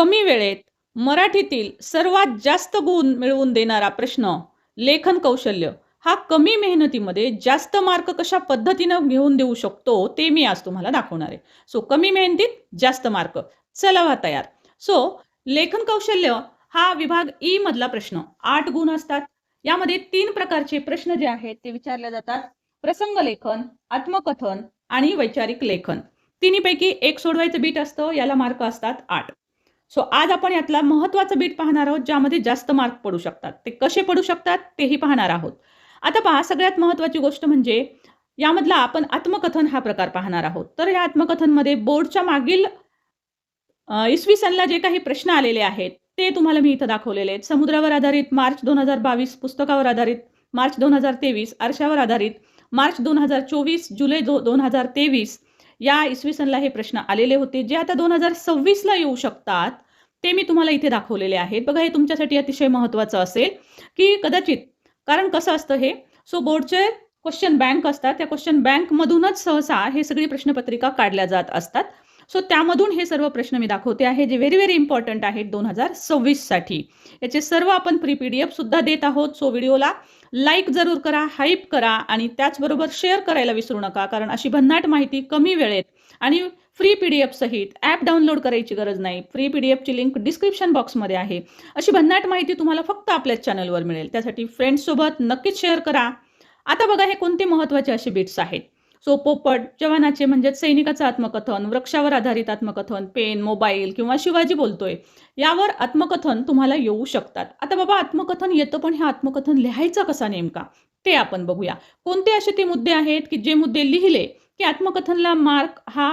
कमी वेळेत मराठीतील सर्वात जास्त गुण मिळवून देणारा प्रश्न लेखन कौशल्य. हा कमी मेहनतीमध्ये जास्त मार्क कशा पद्धतीनं घेऊन देऊ शकतो ते मी आज तुम्हाला दाखवणार आहे. सो कमी मेहनतीत जास्त मार्क. चला वा तयार. सो लेखन कौशल्य हा विभाग ई मधला प्रश्न. आठ गुण असतात. यामध्ये तीन प्रकारचे प्रश्न जे आहेत ते विचारले जातात. प्रसंग लेखन आत्मकथन आणि वैचारिक लेखन. तिन्हीपैकी एक सोडवायचं बीट असतं याला मार्क असतात आठ. सो आज आपण यातला महत्त्वाचं बीट पाहणार आहोत ज्यामध्ये जास्त मार्क पडू शकतात. ते कसे पडू शकतात तेही पाहणार आहोत. आता पहा सगळ्यात महत्त्वाची गोष्ट म्हणजे यामधला आपण आत्मकथन हा प्रकार पाहणार आहोत. तर या आत्मकथनमध्ये बोर्डच्या मागील इसवी सनला जे काही प्रश्न आलेले आहेत ते तुम्हाला मी इथं दाखवलेले आहेत. समुद्रावर आधारित मार्च दोन हजार बावीस पुस्तकावर आधारित मार्च दोन हजार तेवीस आरशावर आधारित मार्च दोन हजार चोवीस जुलै दो दोन हजार तेवीस या इसवी सनला हे प्रश्न आलेले होते जे आता दोन हजार सव्वीसला येऊ शकतात ते मी तुम्हाला इथे दाखवलेले आहेत. बघा हे तुमच्यासाठी अतिशय महत्त्वाचं असेल की कदाचित कारण कसं असतं हे? सो बोर्डचे क्वेश्चन बँक असतात. त्या क्वेश्चन बँकमधूनच सहसा हे सगळी प्रश्नपत्रिका काढल्या जात असतात. सो त्यामधून हे सर्व प्रश्न मी दाखवते आहे जे व्हेरी व्हेरी इम्पॉर्टंट आहेत दोन हजार सव्वीससाठी याचे सर्व आपण प्री पी डी एफसुद्धा देत आहोत. सो व्हिडिओला लाईक जरूर करा हाईप करा आणि त्याचबरोबर शेअर करायला विसरू नका कारण अशी भन्नाट माहिती कमी वेळेत आणि फ्री पी डी एफ सहित ॲप डाउनलोड करायची गरज नाही. फ्री पी डी एफची लिंक डिस्क्रिप्शन बॉक्समध्ये आहे. अशी भन्नाट माहिती तुम्हाला फक्त आपल्याच चॅनलवर मिळेल. त्यासाठी फ्रेंड्ससोबत नक्कीच शेअर करा. आता बघा हे कोणते महत्त्वाचे असे बिट्स आहेत. सो पोपट जवानाचे म्हणजेच सैनिकाचं आत्मकथन वृक्षावर आधारित आत्मकथन पेन मोबाईल किंवा शिवाजी बोलतोय यावर आत्मकथन तुम्हाला येऊ शकतात. आता बाबा आत्मकथन येतं पण हे आत्मकथन लिहायचं कसा नेमका? ते आपण बघूया. कोणते असे ते मुद्दे आहेत की जे मुद्दे लिहिले की आत्मकथनला मार्क हा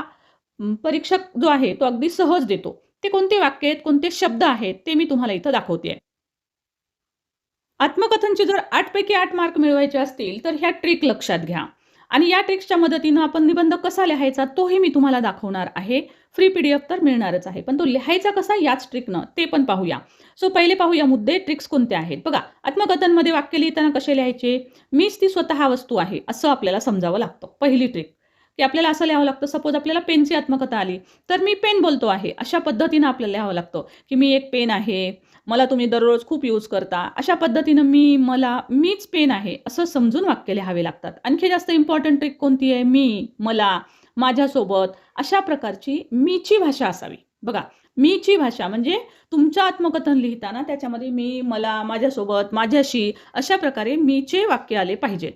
परीक्षक जो आहे तो अगदी सहज देतो? ते कोणते वाक्य आहेत कोणते शब्द आहेत ते मी तुम्हाला इथं दाखवते. आत्मकथनचे जर आठ पैकी आठ मार्क मिळवायचे असतील तर ह्या ट्रिक लक्षात घ्या. आणि या ट्रिक्सच्या मदतीनं आपण निबंध कसा लिहायचा तोही मी तुम्हाला दाखवणार आहे. फ्री पी डी एफ तर मिळणारच आहे पण तो लिहायचा कसा याच ट्रिकनं ते पण पाहूया. सो पहिले पाहूया मुद्दे ट्रिक्स कोणते आहेत? बघा आत्मकथनमध्ये वाक्य लिहिताना कसे लिहायचे? मीच ती स्वतः वस्तू आहे असं आपल्याला समजावं लागतं. पहिली ट्रिक की आपल्याला असं लिहावं लागतं सपोज आपल्याला पेनची आत्मकथा आली तर मी पेन बोलतो आहे. अशा पद्धतीनं आपल्याला लिहावं लागतं की मी एक पेन आहे मला तुम्ही दररोज खूप यूज करता. अशा पद्धतीनं मी मला मीच पेन आहे असं समजून वाक्य लिहावे लागतात. आणखी जास्त इम्पॉर्टंट ट्रिक कोणती आहे? मी मला माझ्यासोबत अशा प्रकारची मीची भाषा असावी. बघा मीची भाषा म्हणजे तुमचं आत्मकथन लिहिताना त्याच्यामध्ये मी मला माझ्यासोबत माझ्याशी अशा प्रकारे मीचे वाक्य आले पाहिजेत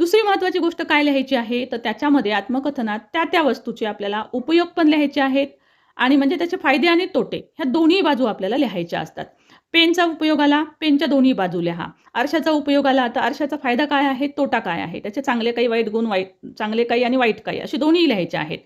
दुसरी महत्त्वाची गोष्ट काय लिहायची आहे? तर त्याच्यामध्ये आत्मकथनात त्या त्या वस्तूचे आपल्याला उपयोग पण लिहायचे आहेत आणि म्हणजे त्याचे फायदे आणि तोटे ह्या दोन्ही बाजू आपल्याला लिहायच्या असतात. पेनचा उपयोग आला पेनच्या दोन्ही बाजू लिहा. आरशाचा उपयोग आला तर आरशाचा फायदा काय आहे? तोटा काय आहे? त्याचे चांगले काही वाईट गुण वाईट चांगले काही आणि वाईट काही असे दोन्ही लिहायचे आहेत.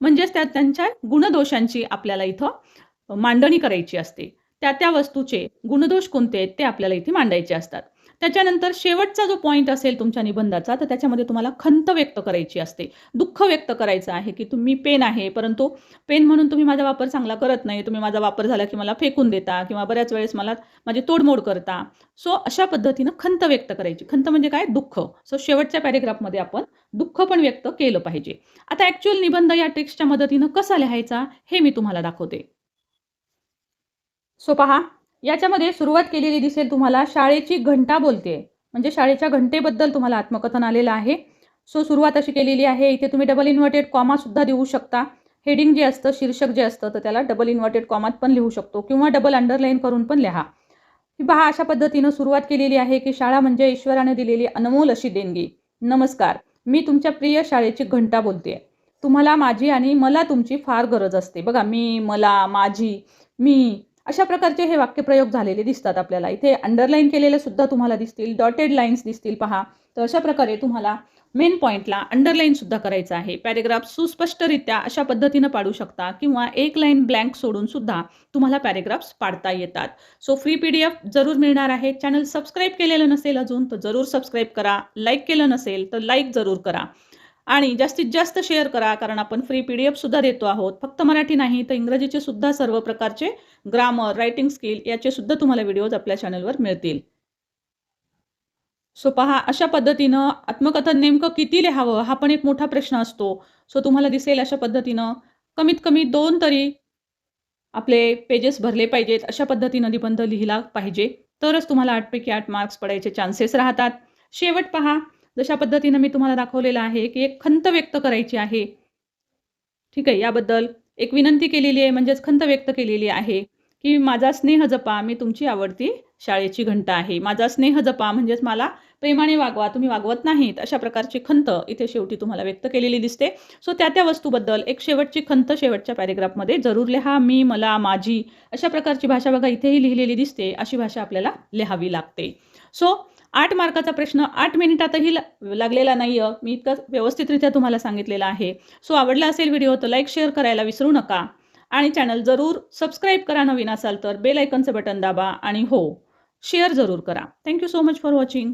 म्हणजेच त्या त्यांच्या गुणदोषांची आपल्याला इथं मांडणी करायची असते. त्या त्या वस्तूचे गुणदोष कोणते आहेत? ते आपल्याला इथे मांडायचे असतात. त्याच्यानंतर शेवटचा जो पॉईंट असेल तुमच्या निबंधाचा तर त्याच्यामध्ये तुम्हाला खंत व्यक्त करायची असते. दुःख व्यक्त करायचं आहे की तुम्ही पेन आहे परंतु पेन म्हणून तुम्ही माझा वापर चांगला करत नाही. तुम्ही माझा वापर झाला की मला फेकून देता किंवा बऱ्याच वेळेस मला माझी तोडमोड करता. सो अशा पद्धतीनं खंत व्यक्त करायची. खंत म्हणजे काय? दुःख. सो शेवटच्या पॅरेग्राफमध्ये आपण दुःख पण व्यक्त केलं पाहिजे. आता ॲक्च्युअल निबंध या टेक्स्टच्या मदतीनं कसा लिहायचा हे मी तुम्हाला दाखवते. सो पहा. याच्यामध्ये सुरुवात केलेली दिसेल तुम्हाला. शाळेची घंटा बोलते. म्हणजे शाळेच्या घंटेबद्दल तुम्हाला आत्मकथन आलेलं आहे. सो सुरुवात अशी केलेली आहे. इथे तुम्ही डबल इन्व्हर्टेड कॉमासुद्धा देऊ शकता. हेडिंग जे असतं शीर्षक जे असतं तर त्याला डबल इन्व्हर्टेड कॉमात पण लिहू शकतो. किंवा डबल अंडरलाईन करून पण लिहा. ही पहा अशा पद्धतीनं सुरुवात केलेली आहे की शाळा म्हणजे ईश्वराने दिलेली अनमोल अशी देणगी. नमस्कार. मी तुमच्या प्रिय शाळेची घंटा बोलते. तुम्हाला माझी आणि मला तुमची फार गरज असते. बघा मी मला माझी मी अशा प्रकारचे हे वाक्यप्रयोग झालेले दिसतात आपल्याला. इथे अंडरलाईन केलेले सुद्धा तुम्हाला दिसतील डॉटेड लाईन्स दिसतील पहा. तर अशा प्रकारे तुम्हाला मेन पॉईंटला अंडरलाईन सुद्धा करायचं आहे. पॅरेग्राफ सुस्पष्टरित्या अशा पद्धतीनं पाडू शकता किंवा एक लाईन ब्लँक सोडून सुद्धा तुम्हाला पॅरेग्राफ्स पाडता येतात. So free P D F जरूर मिळणार आहे. चॅनल सबस्क्राईब केलेलं नसेल अजून तर जरूर सबस्क्राईब करा. लाईक केलं नसेल तर लाईक जरूर करा. आणि जास्तीत जास्त शेअर करा कारण आपण फ्री पी डी एफसुद्धा देतो आहोत. फक्त मराठी नाही तर इंग्रजीचे सुद्धा सर्व प्रकारचे ग्रामर रायटिंग स्किल याचे सुद्धा तुम्हाला व्हिडिओज आपल्या चॅनलवर मिळतील. सो पहा अशा पद्धतीनं आत्मकथन नेमकं किती लिहावं हा पण एक मोठा प्रश्न असतो. सो तुम्हाला दिसेल अशा पद्धतीनं कमीत कमी दोन तरी आपले पेजेस भरले पाहिजेत. अशा पद्धतीनं निबंध लिहिला पाहिजे. तरच तुम्हाला आठपैकी आठ मार्क्स पडायचे चान्सेस राहतात. शेवट पहा जशा पद्धतीनं मी तुम्हाला दाखवलेलं आहे की एक खंत व्यक्त करायची आहे. ठीक आहे याबद्दल एक विनंती केलेली आहे म्हणजेच खंत व्यक्त केलेली आहे की माझा स्नेह जपा मी तुमची आवडती शाळेची घंटा आहे. माझा स्नेह जपा म्हणजेच मला प्रेमाने वागवा तुम्ही वागवत नाहीत अशा प्रकारची खंत इथे शेवटी तुम्हाला व्यक्त केलेली दिसते. सो त्या त्या वस्तूबद्दल एक शेवटची खंत शेवटच्या पॅरेग्राफमध्ये जरूर लिहा मी मला माझी अशा प्रकारची भाषा बघा इथेही लिहिलेली दिसते अशी भाषा आपल्याला लिहावी लागते. सो आठ मार्काचा प्रश्न आठ मिनिटातही लागलेला नाही आहे मी इतकं व्यवस्थितरित्या तुम्हाला सांगितलेलं आहे. सो आवडला असेल व्हिडिओ तर लाईक शेअर करायला विसरू नका. आणि चॅनल जरूर सबस्क्राईब करा नवीन असाल तर बेल आयकनचं बटन दाबा आणि हो शेअर जरूर करा. Thank you so much for watching.